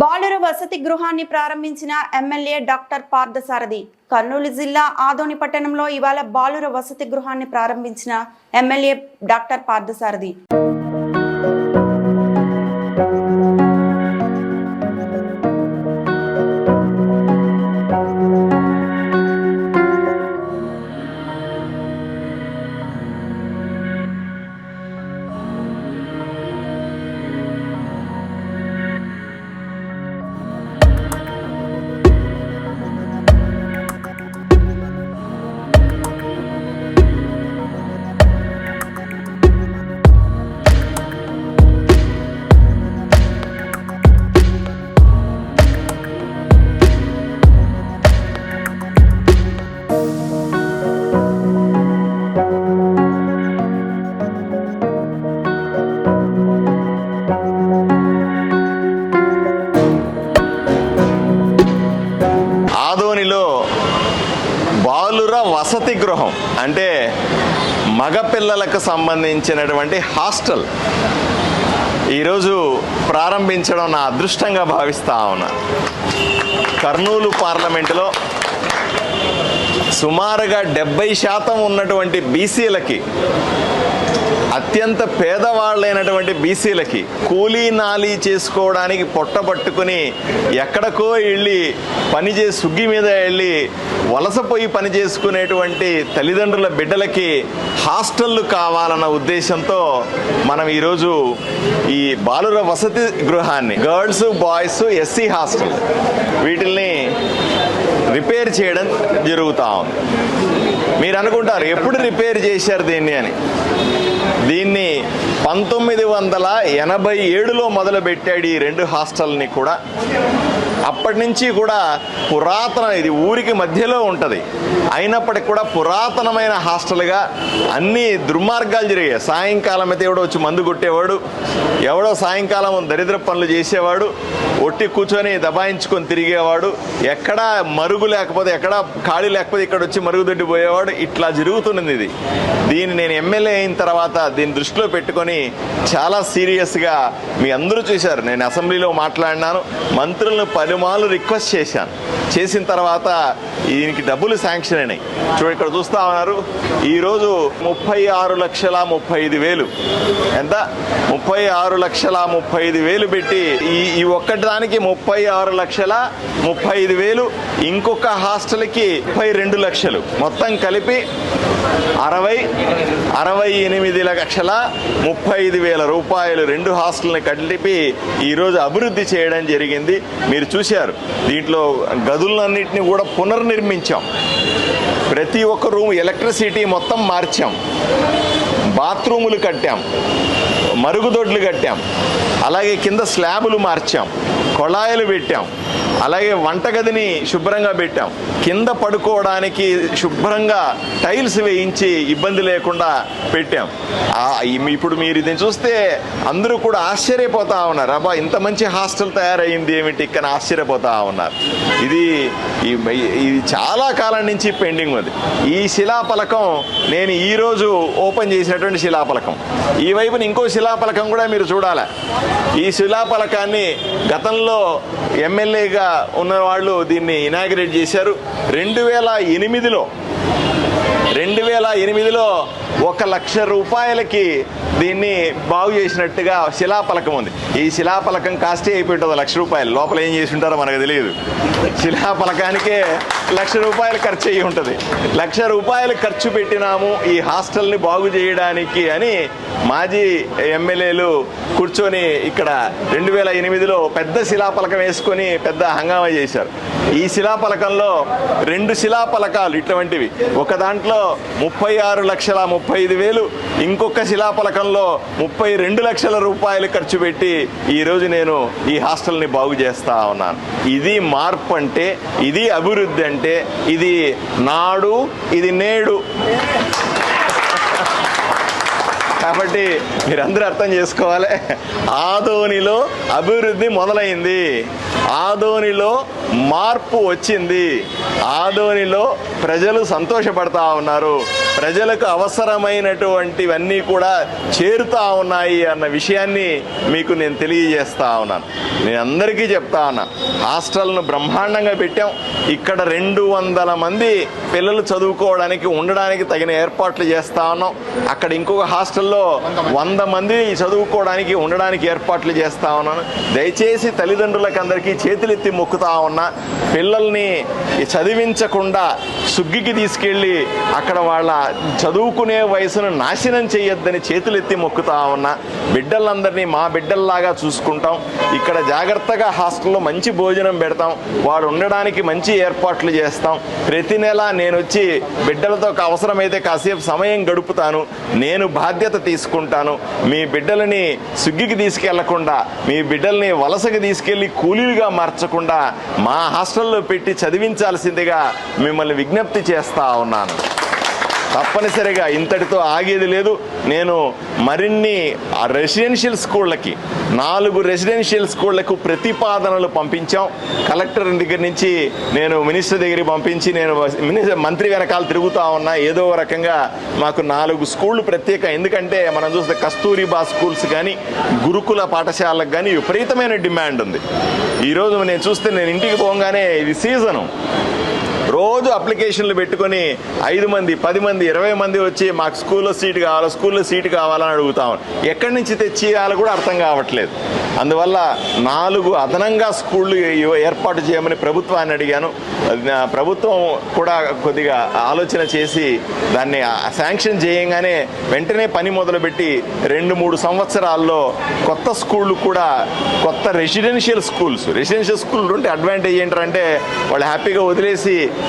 బాలుర వసతి గృహాన్ని ప్రారంభించిన ఎమ్మెల్యే డాక్టర్ పార్థసారథి కర్నూలు జిల్లా ఆదోని పట్టణంలో ఇవాళ బాలుర వసతి గృహాన్ని ప్రారంభించిన ఎమ్మెల్యే డాక్టర్ పార్థసారథి. బాలుర వసతి గృహం. అంటే మగపిల్లలకు సంబంధించినటువంటి హాస్టల్. ఈరోజు ప్రారంభించడం నా అదృష్టంగా భావిస్తా ఉన్నా. కర్నూలు పార్లమెంటులో సుమారుగా డెబ్బై శాతం ఉన్నటువంటి బీసీలకి అత్యంత పేదవాళ్ళైనటువంటి బీసీలకి కూలీ నాలీ చేసుకోవడానికి పొట్ట పట్టుకుని ఎక్కడికో వెళ్ళి పని చేసి సుగ్గి మీద వెళ్ళి వలసపోయి పని చేసుకునేటువంటి తల్లిదండ్రుల బిడ్డలకి హాస్టళ్ళు కావాలన్న ఉద్దేశంతో మనం ఈరోజు ఈ బాలుర వసతి గృహాన్ని గర్ల్స్ బాయ్స్ ఎస్సీ హాస్టల్ వీటిల్ని రిపేర్ చేయడం జరుగుతూ ఉంది. మీరు అనుకుంటారు ఎప్పుడు రిపేర్ చేశారు దీన్ని అని? దీన్ని పంతొమ్మిది వందల ఎనభై ఏడులో మొదలుపెట్టాడు ఈ రెండు హాస్టల్ని కూడా. అప్పటి నుంచి కూడా పురాతన ఇది ఊరికి మధ్యలో ఉంటుంది. అయినప్పటికి కూడా పురాతనమైన హాస్టల్గా అన్ని దుర్మార్గాలు జరిగాయి. సాయంకాలం అయితే ఎవడో వచ్చి మందు కొట్టేవాడు ఎవడో సాయంకాలం దరిద్ర పనులు చేసేవాడు ఒట్టి కూర్చొని దబాయించుకొని తిరిగేవాడు ఎక్కడా మరుగు లేకపోతే ఎక్కడ ఖాళీ లేకపోతే ఇక్కడ వచ్చి మరుగుదొడ్డి పోయేవాడు. ఇట్లా జరుగుతున్నది ఇది. దీన్ని నేను ఎమ్మెల్యే అయిన తర్వాత దీన్ని దృష్టిలో పెట్టుకొని చాలా సీరియస్గా మీ అందరూ చూశారు. నేను అసెంబ్లీలో మాట్లాడినాను. మంత్రులను పలుమార్లు రిక్వెస్ట్ చేశాను. చేసిన తర్వాత దీనికి డబ్బులు శాంక్షన్ అయినాయి. చూడు ఇక్కడ చూస్తా ఉన్నారు. ఈరోజు ముప్పై ఆరు లక్షల ముప్పై ఐదు వేలు. ఎంత? ముప్పై ఆరు లక్షల ముప్పై ఐదు వేలు పెట్టి ఈ ఈ ఒక్కటి దానికి ముప్పై ఆరు లక్షల ముప్పై ఐదు వేలు ఇంకొక హాస్టల్కి ముప్పై రెండు లక్షలు. మొత్తం కలిపి అరవై అరవై ఎనిమిది లక్షల ముప్పై ఐదు వేల రూపాయలు రెండు హాస్టల్ని కలిపి ఈరోజు అభివృద్ధి చేయడం జరిగింది. మీరు చూసి చూశారు దీంట్లో గదులన్నింటినీ కూడా పునర్నిర్మించాం. ప్రతి ఒక్క రూమ్ ఎలక్ట్రిసిటీ మొత్తం మార్చాం. బాత్రూములు కట్టాం. మరుగుదొడ్లు కట్టాం. అలాగే కింద స్లాబులు మార్చాం. కొళాయిలు పెట్టాం. అలాగే వంటగదిని శుభ్రంగా పెట్టాం. కింద పడుకోవడానికి శుభ్రంగా టైల్స్ వేయించి ఇబ్బంది లేకుండా పెట్టాం. ఇప్పుడు మీరు ఇది చూస్తే అందరూ కూడా ఆశ్చర్యపోతా ఉన్నారు. అబ్బా ఇంత మంచి హాస్టల్ తయారైంది ఏమిటి? ఇక్కడ ఆశ్చర్యపోతా ఉన్నారు. ఇది ఈ- ఇది చాలా కాలం నుంచి పెండింగ్ ఉంది. ఈ శిలాఫలకం నేను ఈరోజు ఓపెన్ చేసినటువంటి శిలాఫలకం. ఈ వైపున ఇంకో శిలాఫలకం కూడా మీరు చూడాలి. ఈ శిలాఫలకాన్ని గతంలో ఎమ్మెల్యేగా ఉన్న వాళ్ళు దీన్ని ఇనాగ్రేట్ చేశారు. రెండు వేల ఎనిమిదిలో రెండు వేల ఎనిమిదిలో ఒక లక్ష రూపాయలకి దీన్ని బాగు చేసినట్టుగా శిలాఫలకం ఉంది. ఈ శిలాఫలకం కాస్టే అయిపోయింటుంది లక్ష రూపాయలు. లోపల ఏం చేసి ఉంటారో మనకు తెలియదు. శిలాఫలకానికే లక్ష రూపాయలు ఖర్చు అయ్యి ఉంటుంది. లక్ష రూపాయలు ఖర్చు పెట్టినాము ఈ హాస్టల్ని బాగు చేయడానికి అని మాజీ ఎమ్మెల్యేలు కూర్చొని ఇక్కడ రెండు వేల ఎనిమిదిలో పెద్ద శిలాఫలకం వేసుకొని పెద్ద హంగామా చేశారు. ఈ శిలాఫలకంలో రెండు శిలాఫలకాలు ఇటువంటివి. ఒక దాంట్లో ముప్పై ఆరు లక్షల ముప్పై ఐదు వేలు ఇంకొక శిలాఫలకంలో ముప్పై రెండు లక్షల రూపాయలు ఖర్చు పెట్టి ఈరోజు నేను ఈ హాస్టల్ని బాగు చేస్తా ఉన్నాను. ఇది మార్పు అంటే ఇది అభివృద్ధి అంటే ఇది నాడు ఇది నేడు. కాబట్టి మీరందరూ అర్థం చేసుకోవాలి. ఆదోనిలో అభివృద్ధి మొదలైంది. ఆదోనిలో మార్పు వచ్చింది. ఆదోనిలో ప్రజలు సంతోషపడతా ఉన్నారు. ప్రజలకు అవసరమైనటువంటివన్నీ కూడా చేరుతా ఉన్నాయి అన్న విషయాన్ని మీకు నేను తెలియజేస్తా ఉన్నాను. నేను అందరికీ చెప్తా ఉన్నా హాస్టల్ను బ్రహ్మాండంగా పెట్టాం. ఇక్కడ రెండు వందల మంది పిల్లలు చదువుకోవడానికి ఉండడానికి తగిన ఏర్పాట్లు చేస్తా ఉన్నాం. అక్కడ ఇంకొక హాస్టల్లో వంద మంది చదువుకోవడానికి ఉండడానికి ఏర్పాట్లు చేస్తా ఉన్నాను. దయచేసి తల్లిదండ్రులకు అందరికీ చేతులెత్తి మొక్కుతా ఉన్నా పిల్లల్ని చదివించకుండా సుగ్గికి తీసుకెళ్ళి అక్కడ వాళ్ళ చదువుకునే వయసును నాశనం చేయొద్దని చేతులెత్తి మొక్కుతా ఉన్నా బిడ్డలందరినీ మా బిడ్డల్లాగా చూసుకుంటాం. ఇక్కడ జాగ్రత్తగా హాస్టల్లో మంచి భోజనం పెడతాం. వాడు ఉండడానికి మంచి ఏర్పాట్లు చేస్తాం. ప్రతి నెల నేను వచ్చి బిడ్డలతో అవసరమైతే కాసేపు సమయం గడుపుతాను. నేను బాధ్యత తీసుకుంటాను. మీ బిడ్డలని సుగ్గికి తీసుకెళ్ళకుండా మీ బిడ్డల్ని వలసకి తీసుకెళ్ళి కూలీలుగా మార్చకుండా మా హాస్టల్లో పెట్టి చదివించాల్సిందిగా మిమ్మల్ని విజ్ఞప్తి చేస్తా ఉన్నాను. తప్పనిసరిగా ఇంతటితో ఆగేది లేదు. నేను మరిన్ని ఆ రెసిడెన్షియల్ స్కూళ్ళకి నాలుగు రెసిడెన్షియల్ స్కూళ్ళకు ప్రతిపాదనలు పంపించాం. కలెక్టర్ దగ్గర నుంచి నేను మినిస్టర్ దగ్గరికి పంపించి నేను మినిస్టర్ మంత్రి వెనకాల తిరుగుతూ ఉన్నా. ఏదో రకంగా మాకు నాలుగు స్కూళ్ళు ప్రత్యేక. ఎందుకంటే మనం చూస్తే కస్తూరిబా స్కూల్స్ కానీ గురుకుల పాఠశాలకు కానీ విపరీతమైన డిమాండ్ ఉంది. ఈరోజు నేను చూస్తే నేను ఇంటికి పోగానే ఇది సీజను. రోజు అప్లికేషన్లు పెట్టుకొని ఐదు మంది పది మంది ఇరవై మంది వచ్చి మాకు స్కూల్లో సీట్ కావాలా స్కూల్లో సీట్ కావాలని అడుగుతాం ఎక్కడి నుంచి తెచ్చియాలో కూడా అర్థం కావట్లేదు. అందువల్ల నాలుగు అదనంగా స్కూళ్ళు ఏర్పాటు చేయమని ప్రభుత్వాన్ని అడిగాను. అది నా ప్రభుత్వం కూడా కొద్దిగా ఆలోచన చేసి దాన్ని శాంక్షన్ చేయగానే వెంటనే పని మొదలుపెట్టి రెండు మూడు సంవత్సరాల్లో కొత్త స్కూళ్ళు కూడా కొత్త రెసిడెన్షియల్ స్కూల్స్ రెసిడెన్షియల్ స్కూల్ ఉంటే అడ్వాంటేజ్ ఏంటంటే వాళ్ళు హ్యాపీగా వదిలేసి